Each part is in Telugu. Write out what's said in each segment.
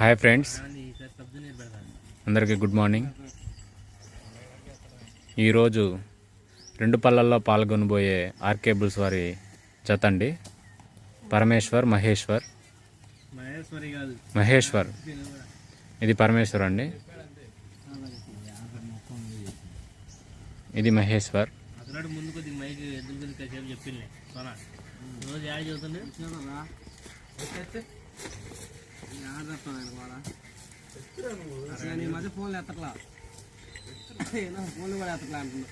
Hi friends. అందరికీ గుడ్ మార్నింగ్. ఈరోజు రెండు పళ్ళల్లో పాల్గొనబోయే ఆర్కేబుల్స్ వారి జతండి పరమేశ్వర్ మహేశ్వర్. మహేశ్వర్. ఇది పరమేశ్వర్ అండి. ఇది మహేశ్వర్. అతనాడు ముందు కొద్దిగా మైక్ ఎద్దుల గురించి కాసేపు చెప్పింది. సోనా రోజు యాడ్ చదువుతుంది? ఈ మధ్య ఫోన్లు ఎత్తట్లా? ఫోన్లు కూడా ఎత్తట్లా అంటున్నా.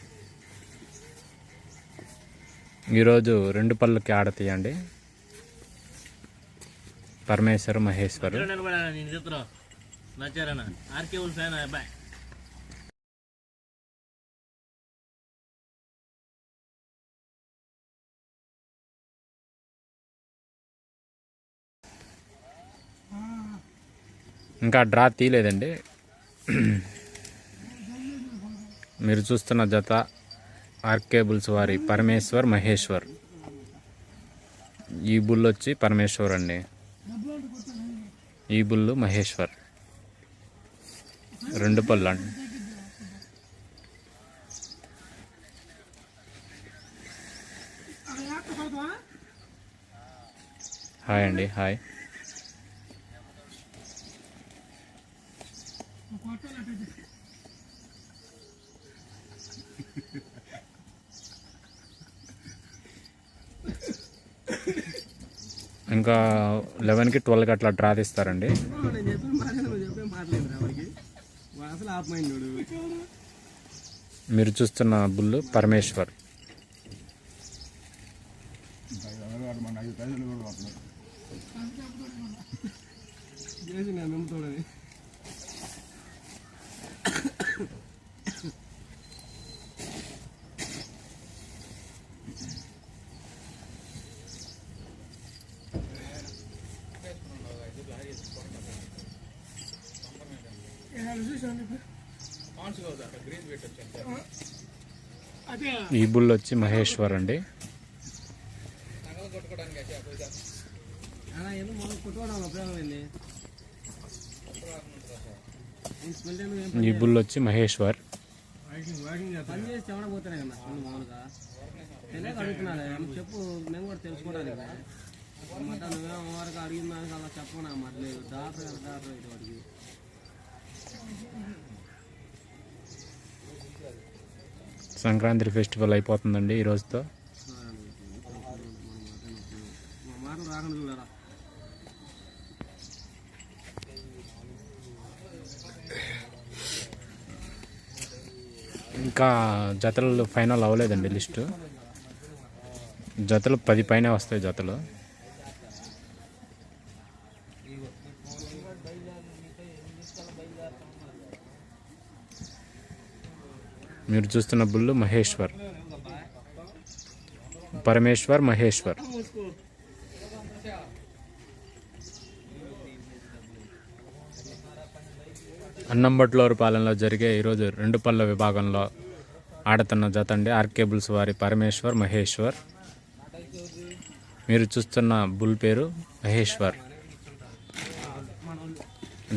ఈరోజు రెండు పళ్ళకి ఆడ తీయండి. పరమేశ్వర్ మహేశ్వర్. ఎక్కడ నిలబడా నేను చెప్తున్నా. నచ్చారన్న ఆర్కే ఊల్ ఫ్యాన్ అబ్బాయి ఇంకా డ్రా తీయలేదండి. మీరు చూస్తున్న జత ఆర్కేబుల్స్ వారి పరమేశ్వర్ మహేశ్వర్. ఈ బుల్ వచ్చి పరమేశ్వర్ అండి. ఈ బుల్లు మహేశ్వర్. రెండు పళ్ళు అండి. హాయ్ అండి హాయ్. ఇంకా లెవెన్కి ట్వెల్వ్కి అట్లా డ్రా తీస్తారండి. మీరు చూస్తున్న బుల్లు పరమేశ్వర్. ఈ బుల్ వచ్చి మహేశ్వర్ అండి. మనం ఈ బుల్ వచ్చి మహేశ్వర్. పని చేసి కదా చెప్పు మేము కూడా తెలుసుకోవడానికి అన్నమాట నువ్వేమో వరకు అడిగిన దానికి అలా చెప్పను అన్నమాట లేదు డాక్టర్ కదా డాక్టర్ అయితే వాడికి సంక్రాంతి ఫెస్టివల్ అయిపోతుందండి ఈ రోజుతో. ఇంకా జతలు ఫైనల్ అవ్వలేదండి లిస్టు. జతలు పది పైన వస్తాయి జతలు. మీరు చూస్తున్న బుల్లు మహేశ్వర్. పరమేశ్వర్ మహేశ్వర్. అన్నంబట్లోరు పాలనలో జరిగే ఈరోజు రెండు పళ్ళ విభాగంలో ఆడుతున్న జత అండి ఆర్కేబుల్స్ వారి పరమేశ్వర్ మహేశ్వర్. మీరు చూస్తున్న బుల్ పేరు Maheshwar.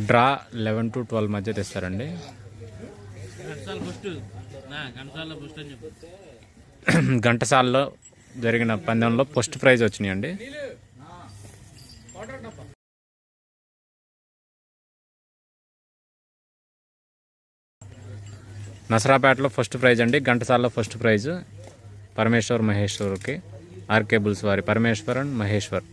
Draw eleven to twelve మధ్య తెస్తారండి. ఘంటసాలలో జరిగిన పందెంలో ఫస్ట్ ప్రైజ్ వచ్చినాయండి. నసరాపేటలో ఫస్ట్ ప్రైజ్ అండి. ఘంటసాలలో ఫస్ట్ ప్రైజ్ పరమేశ్వర్ మహేశ్వర్కి. ఆర్కేబుల్స్ వారి పరమేశ్వర్ అండ్ మహేశ్వర్.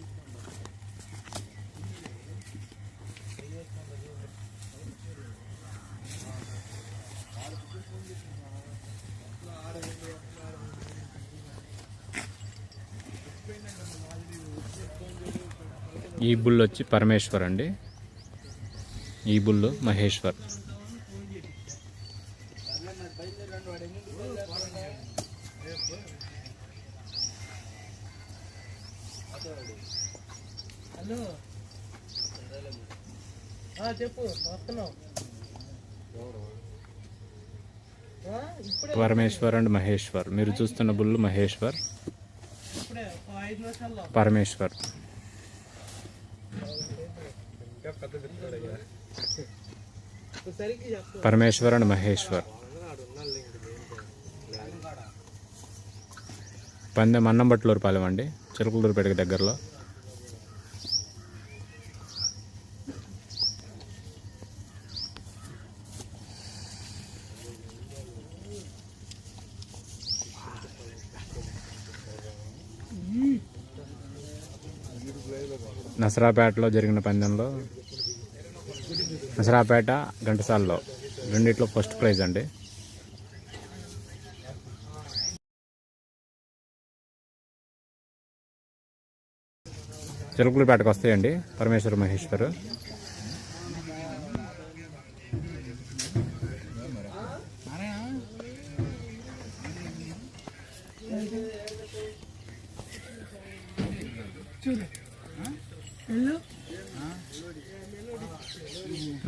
ఈ బుల్ వచ్చి పరమేశ్వర్ అండి. ఈ బుల్ మహేశ్వర్. చెప్పు వస్తున్నావు. పరమేశ్వర్ అండ్ మహేశ్వర్. మీరు చూస్తున్న బుల్ మహేశ్వర్. పరమేశ్వర్. పరమేశ్వర్ అండ్ మహేశ్వర్. పందెం అన్నంబట్లూరు పాలెం అండి. చిలకలూరుపేటకి దగ్గరలో. నసరాపేటలో జరిగిన పందెంలో నసరాపేట ఘంటసాల్లో. రెండిట్లో ఫస్ట్ ప్రైజ్ అండి. చిలుకులపేటకు వస్తాయండి పరమేశ్వర మహేశ్వర్.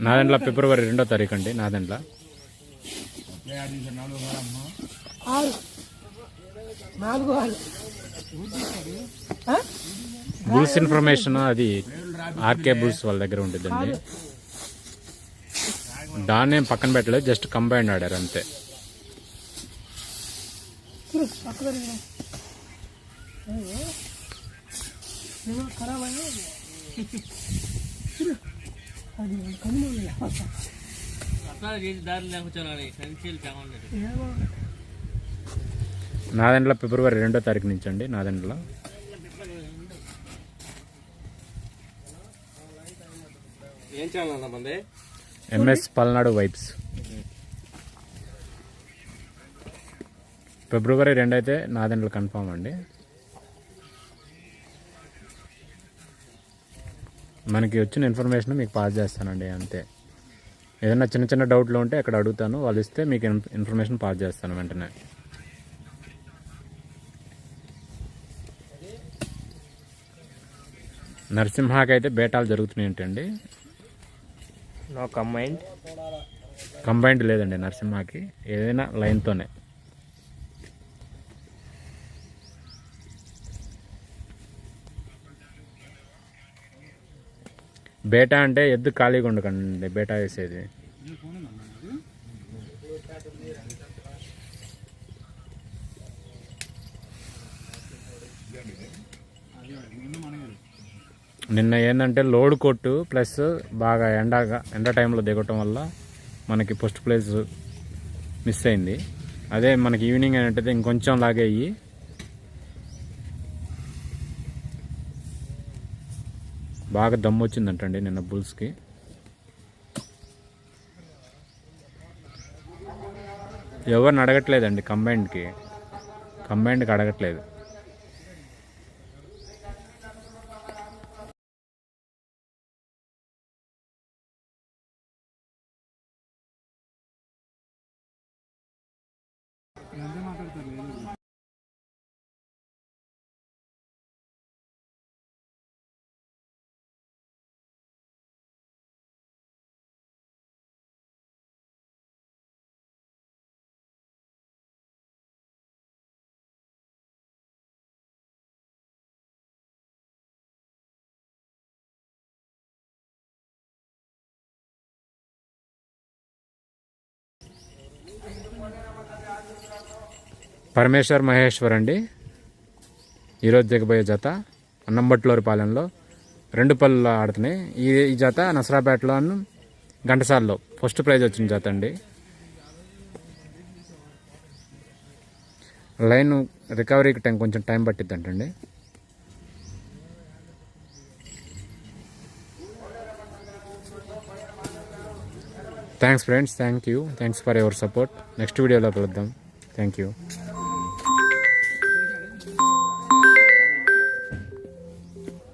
నాదెండ్ల ఫిబ్రవరి రెండో తారీఖు అండి నాదెండ్ల. బుల్స్ ఇన్ఫర్మేషన్ అది ఆర్కే బుల్స్ వాళ్ళ దగ్గర ఉంటుందండి దాన్ని పక్కన పెట్టలేదు జస్ట్ కంబైండ్ ఆడారు అంతే. ఖరాబ్ నాదెండ్ల ఫిబ్రవరి రెండో తారీఖు నుంచి అండి నాదెండ్ల ఎంఎస్ పల్నాడు వైబ్స్. ఫిబ్రవరి రెండు అయితే నాదెండ్ల కన్ఫామ్ అండి. మనకి వచ్చిన ఇన్ఫర్మేషన్ మీకు పాస్ చేస్తానండి అంతే. ఏదైనా చిన్న చిన్న డౌట్లు ఉంటే అక్కడ అడుగుతాను వాళ్ళు ఇస్తే మీకు ఇన్- ఇన్ఫర్మేషన్ పాస్ చేస్తాను వెంటనే. నరసింహాకి అయితే బేటాలు జరుగుతున్నాయి ఏంటండి? నో కంబైండ్ కంబైన్డ్ లేదండి నరసింహకి ఏదైనా లైన్తోనే బేటా అంటే ఎద్దు ఖాళీగా ఉండకండి బేటా వేసేది. నిన్న ఏంటంటే లోడ్ కొట్టు ప్లస్ బాగా ఎండగా ఎండ టైంలో దిగటం వల్ల మనకి ఫస్ట్ ప్లేస్ మిస్ అయింది. అదే మనకి ఈవినింగ్ ఏంటంటే ఇంకొంచెం లాగేయి. బాగా దమ్ము వచ్చిందంటండి నిన్న బుల్స్కి. ఎవరిని అడగట్లేదండి కంబైన్డ్కి. కంబైన్డ్కి అడగట్లేదు. పరమేశ్వర్ మహేశ్వర్ అండి ఈరోజు దిగబోయే జత నంబట్లూరు పాలెంలో రెండు పళ్ళు ఆడుతున్నాయి. ఈ ఈ జత నసరాపేటలో ఘంటసాలలో ఫస్ట్ ప్రైజ్ వచ్చిన జత అండి. లైన్ రికవరీకి టైం కొంచెం టైం పట్టిద్దంటండి. Thanks friends thank you thanks for your support next వీడియోలో కలుద్దాం. Thank you